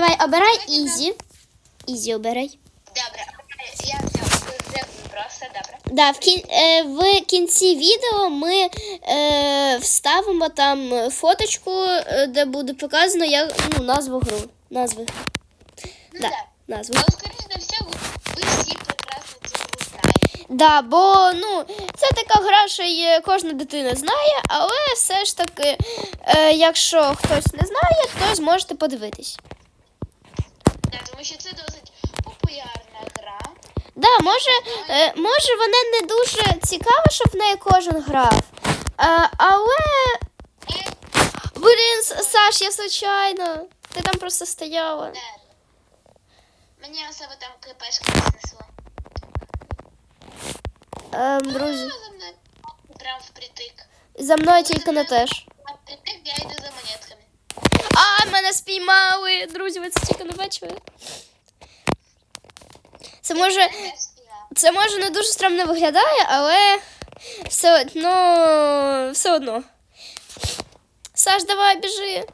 давай обирай Ізі. Ізі обирай. Добре, я взяв вже просто добре. Да, в, кін, е, в кінці відео ми е, вставимо там фоточку, е, де буде показано як, ну, назву гру. Назви. Ну Да, так. назву. Але, скоріше за все, ви, ви всі прекрасно цю гру знаєте. Да, бо ну, це така гра, що є, кожна дитина знає, але все ж таки, е, якщо хтось не знає, то зможете подивитись. Да, тому що це досить популярна гра. Да, може, е, може вона не дуже цікава, щоб в неї кожен грав. Е, але. Блін, Саш, я случайно. Ти там просто стояла. Мені особо там не снесло. Ем, друзі. Прям впритик. за мною тільки не теж. Впритик я йду за монетками. А, мене спіймали! Друзі, ви це тільки не бачили. Це може, це може не дуже стромно виглядає, але все одно. Все одно. Саш, давай біжи.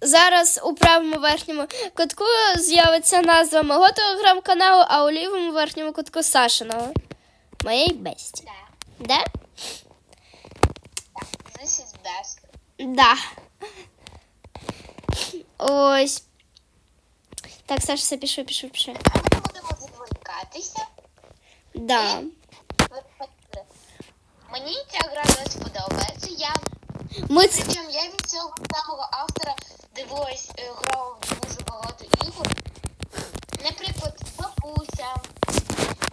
Зараз у правому верхньому кутку з'явиться назва мого телеграм-каналу, а у лівому верхньому кутку Сашиного. Моєї бесті. Да. Да? This is best. Да. Ось. Так, Саша, все пішов, пішов, пішов. А ми будемо відволікатися. Да. Мені ця гра досить подобається. Я Ми причому я від цього самого автора дивилась, е, грав дуже багато ігор. Наприклад, бабуся,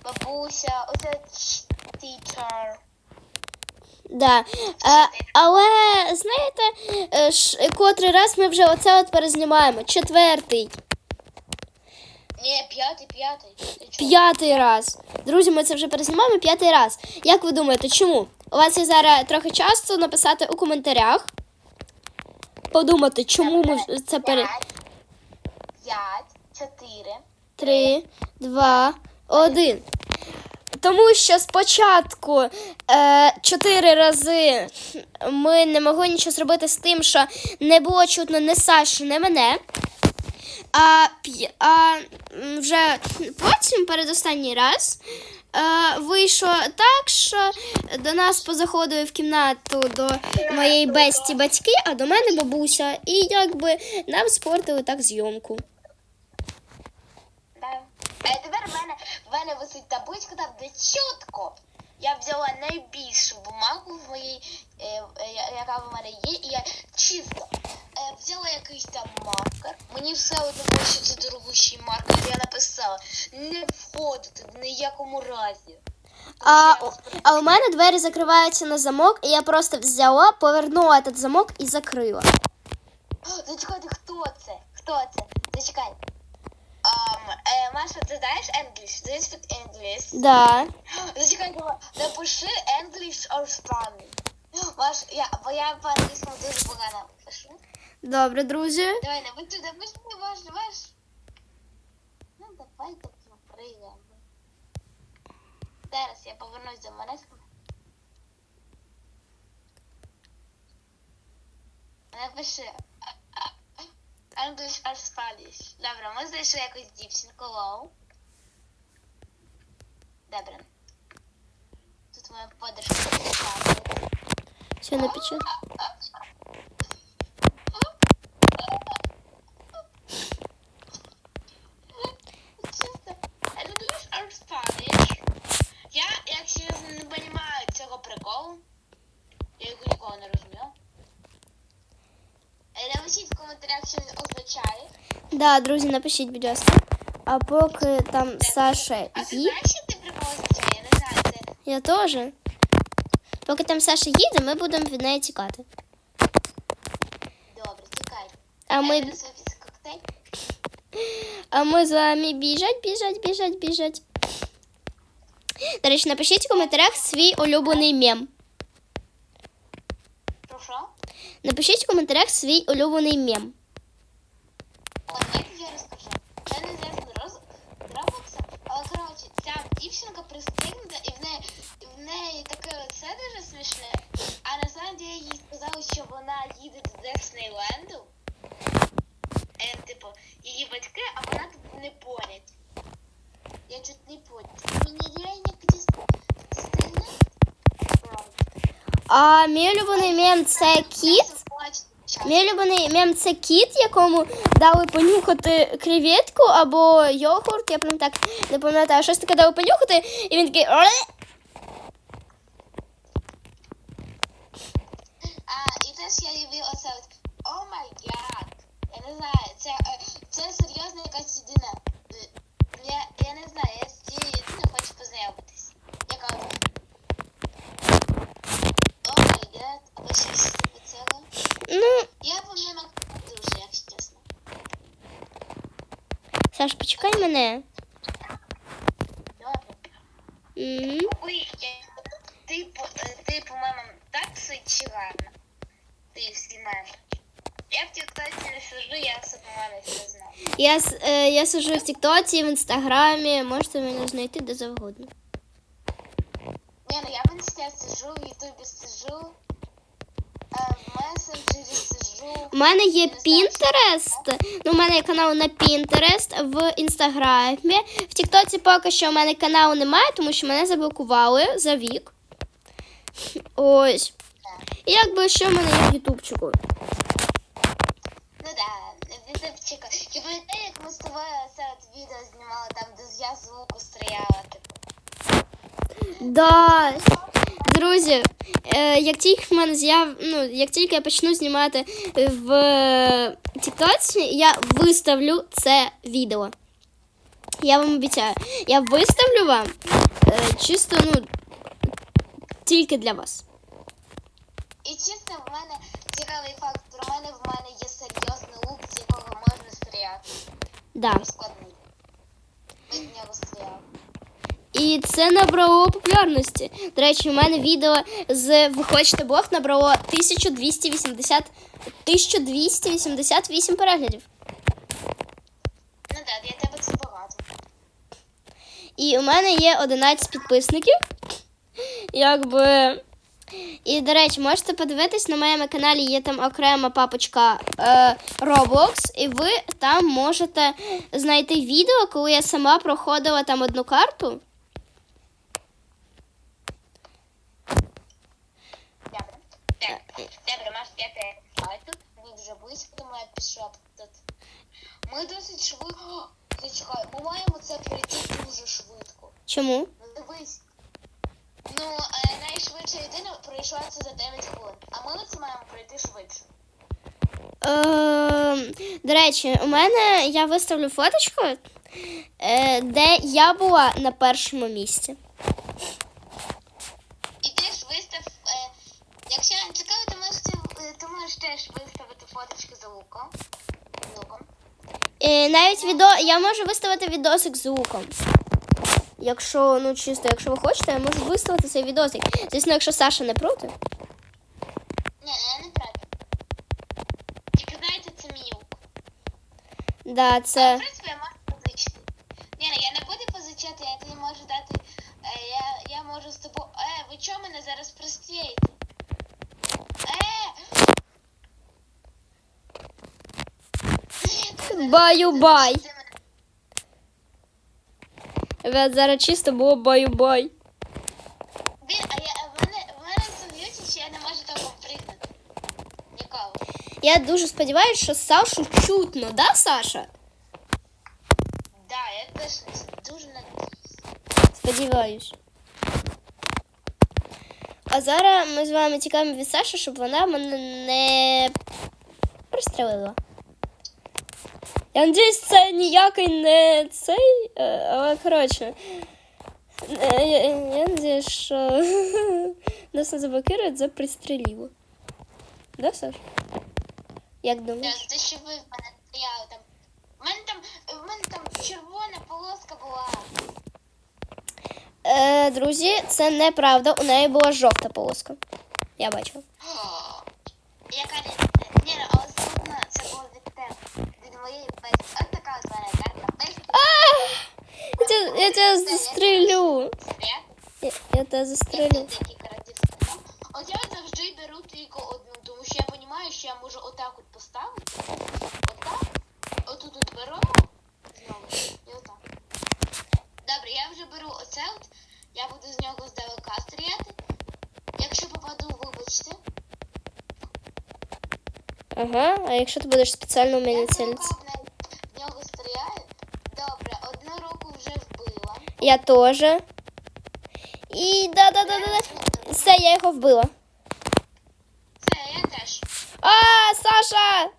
бабуся, оце teacher. да. Е, але знаєте, е, ш, котрий раз ми вже оце от перезнімаємо? Четвертий, Ні, п'ятий, п'ятий. П'ятий раз. Друзі, ми це вже перезнімаємо п'ятий раз. Як ви думаєте, чому? У вас є зараз трохи часу написати у коментарях. Подумати, чому ми це пере. П'ять, П'ять, чотири. Три, два, один. Тому що спочатку е, чотири рази ми не могли нічого зробити з тим, що не було чутно ні Саші, ні мене. А, а вже потім, передостанній раз, е, вийшло так, що до нас позаходили в кімнату до моєї бесті батьки, а до мене бабуся. І якби нам спортили так зйомку. Да. А тепер в мене, в мене висить табличка там, де чітко. Я взяла найбільшу бумагу в моїй, е, е, яка в мене є, і я чисто е, взяла якийсь там маркер. Мені все одно, що це дорогущий маркер. Я написала не входити в ніякому разі. А, а у мене двері закриваються на замок, і я просто взяла, повернула этот замок і закрила. О, Зачекайте, хто це? Хто це? Зачекай. Um, е, Маша, ти знаєш English? Do you speak English? Да. Зачекай, напиши English or Spanish. Маш, я, бо я по-англійському дуже погано пишу. Добре, друзі. Давай, напиши, напиши ваш, ваш. Ну, давай так прийдемо. Зараз я повернусь до монетками. Напиши а, а, English or Spanish. Добре, ми знайшли якусь дівчинку, лоу. Добре. Тут моя подружка. Все напечу. Да, друзі, напишіть, будь ласка. А поки там Саша А ти їде, знаєш, що ти прикол? Я не знаю, це я теж. Поки там Саша їде, ми будемо від неї тікати. добре, тікай. А ми, а ми з вами біжать, біжать, біжать, біжать. До речі, напишіть в коментарях свій улюблений мем. Що, що? Напишіть в коментарях свій улюблений мем. О, давайте я розкажу. Це не зв'язано роз... з Роблоксом, але коротше, ця дівчинка пристигнута і в неї, в неї таке оце дуже смішне. А на самом деле їй сказали, що вона їде до Диснейленду. типу, її батьки, а вона тут не поряд. Я чуть не понял. Мені реально кудись. А улюблений мем це кіт. Мій улюблений мем це кіт, якому дали понюхати креветку або йогурт, я прям так не пам'ятаю, щось таке дали понюхати, і він такий. А, і теж я любив оце от О май гад. Я не знаю, це, е, це серйозна якась людина. Я, я не знаю, я з цією людиною хочу познайомитись. Яка вона? О май гад, або щось типу цього. Ну, Я по мемах дуже, якщо чесно. Саш, почекай мене. Добре. Ой, я, ти, ти по мемам так сидчі. Ти меми. Я в тіктоці не сижу, я мемам все знаю. Я, с- е, я сижу в Тіктоці, в Інстаграмі, можете мене знайти де завгодно. Не, ну я в инсте сижу, в ютубе сижу, э, в мессенджере сижу. У мене є Pinterest, ну, у мене є канал на Pinterest, в Інстаграмі. В Тіктоці поки що у мене каналу немає, тому що мене заблокували за вік. Ось. І якби що в мене є в Ютубчику. Ну да, ютубчика. Я пам'ятаю, як ми з тобою це от відео знімали, там, де я звуку стріляла, типу. Да. Друзі, е, як тільки в мене з'яв, ну, як тільки я почну знімати в Тіктоці, я виставлю це відео. Я вам обіцяю. Я виставлю вам е, чисто, ну, тільки для вас. І чесно, в мене цікавий факт, про мене в мене є серйозний лук, з якого можна стріляти. Да. Складний. З нього стріляли. І це набрало популярності. До речі, у мене відео з Ви хочете блог набрало 1280, 1288 переглядів. Ну да, для тебе це багато. І у мене є 11 підписників. Якби. І, до речі, можете подивитись, на моєму каналі є там окрема папочка е, Roblox, і ви там можете знайти відео, коли я сама проходила там одну карту. Добре. Так, добре, Маш, я те. А тут ми вже близько, тому я пішов тут. Ми досить швидко. Зачекай, ми маємо це пройти дуже швидко. Чому? Ну дивись. Ну, е, найшвидша людина пройшла це за 9 хвилин, а ми це маємо пройти швидше. Е, до речі, у мене я виставлю фоточку, е, де я була на першому місці. І теж вистав, е, якщо вам цікаво, то можете, е, то можеш теж виставити фоточки за луком. Луком. Е, навіть відео, я можу виставити відосик з луком. Якщо, ну чисто, якщо ви хочете, я можу виставити цей відосик. Звісно, якщо Саша не проти. Ні, я не проти. Тільки знаєте, це мій лук. Да, А, це. в Баю-бай. Ти мене- Ребят, зараз чисто було баю-бай. Блін, а я в мене в мене це що я не можу там попригнути. Ніколи. Я дуже сподіваюся, що Сашу чутно, да, Саша? Да, я теж дуже надіюсь. Сподіваюсь. А зараз ми з вами тікаємо від Саші, щоб вона мене не пристрелила. Я надіюсь, це ніякий не цей, е, але коротше. е, Я, я надіюсь, що нас не заблокирують за пристріліло. Да, Саш? Як думаєш? Те, що ви в мене стояли там. В мене там, в мене там червона полоска була. Е, друзі, це неправда. У неї була жовта полоска. Я бачила. Яка тебя, ну, я тебя застрелю. Я, я тебе застрелю. От я завжди беру тільки одну, тому що я розумію, що я можу отак от поставити. Отак. Отут от беру. Знову. І отак. Добре, я вже беру оце от. Я буду з нього здалека стріляти. Якщо попаду, вибачте. Ага, а якщо ти будеш спеціально у мене цілитися? Я теж. І да-да-да-да. Все, я його вбила. Це я теж. А, Саша!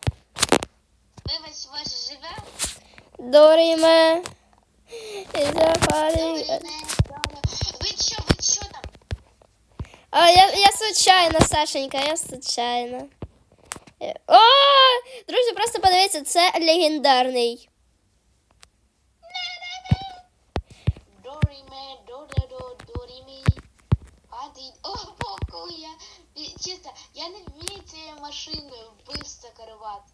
Вибач, ваш живе. Доріме. Добре, Зафарі. не, добре. Ви що, ви що там? А, я, я случайно, Сашенька, я случайно. Е, О! Друзі, просто подивіться, це легендарний. Боку, я, не вмію цією машиною вбивство керувати.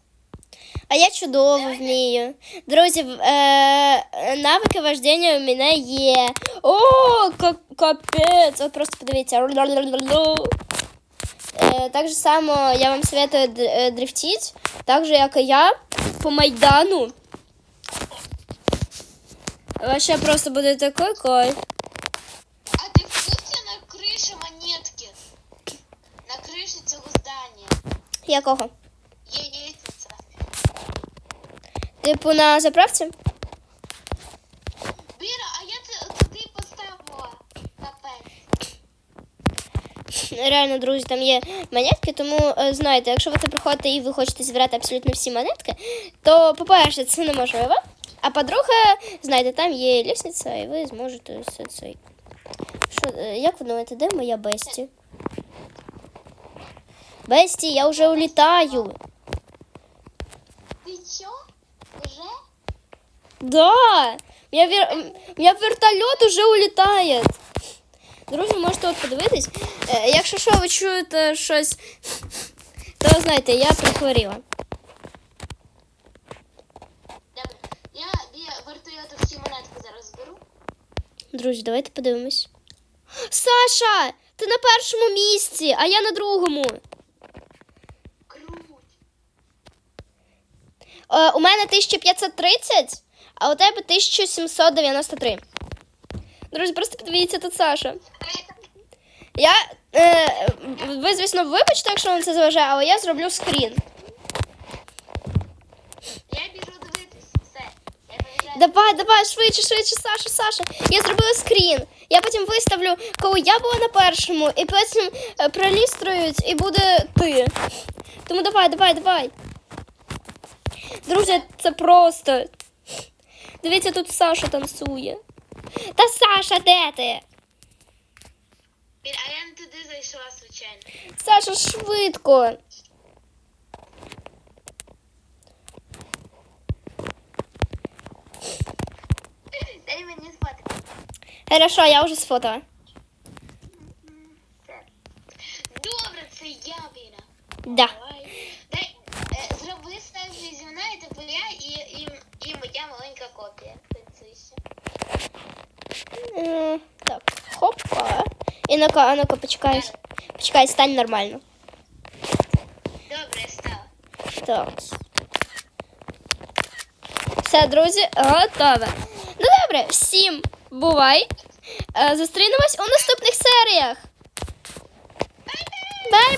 А я чудово вмію. Друзі, е, навики вождення у мене є. О, ка- капець! От просто подивіться. Е, так же само я вам советую е, так же, як і я, по Майдану. Вообще просто буде такой кайф. А ти в курсі на криші монетки? На криші цього здання Якого? лестниця. Типу на заправці? Біра, а я це туди поставила. Капець. Реально, друзі, там є монетки, тому е, знаєте, якщо ви це приходите і ви хочете зібрати абсолютно всі монетки, то, по-перше, це неможливо. А по-друге, знаєте, там є лісниця, і ви зможете все це. Що, е, як ви думаєте, де моя Бесті? Бесті, я вже улітаю. Ти що? Уже? Да! У меня, вер... у меня вертольот уже улітає. Друзі, можете от подивитись. Е, Якщо що, ви чуєте щось, то знаєте, я прихворіла. Добре. Я біля вертольоту всі монетки зараз зберу. Друзі, давайте подивимось. Саша! Ти на першому місці, а я на другому. Круть. Е, у мене 1530, а у тебе 1793. Друзі, просто подивіться тут Саша. Я. Е, ви, звісно, вибачте, якщо вам це заважає, але я зроблю скрін. Я біжу дивитись. Все. Я. Давай, давай, швидше, швидше, Саша, Саша. Я зробила скрін. Я потім виставлю, коли я була на першому, і потім е, проліструють, і буде ти. Тому давай, давай, давай. Друзі, це просто. Дивіться, тут Саша танцює. Та Саша, де ти? Біля, а я не туди зайшла, звичайно. Саша, швидко. Дай мені сфоткати. Хорошо, я вже сфотала. Все. Добре, це я, Біля. Да. Давай. І ну-ка, а ну-ка, почекай. Почекай, стань нормально. Добре, стала. Так. Все, друзі, готове. Ну добре, всім бувай. Е, Зустрінемось у наступних серіях. Бай!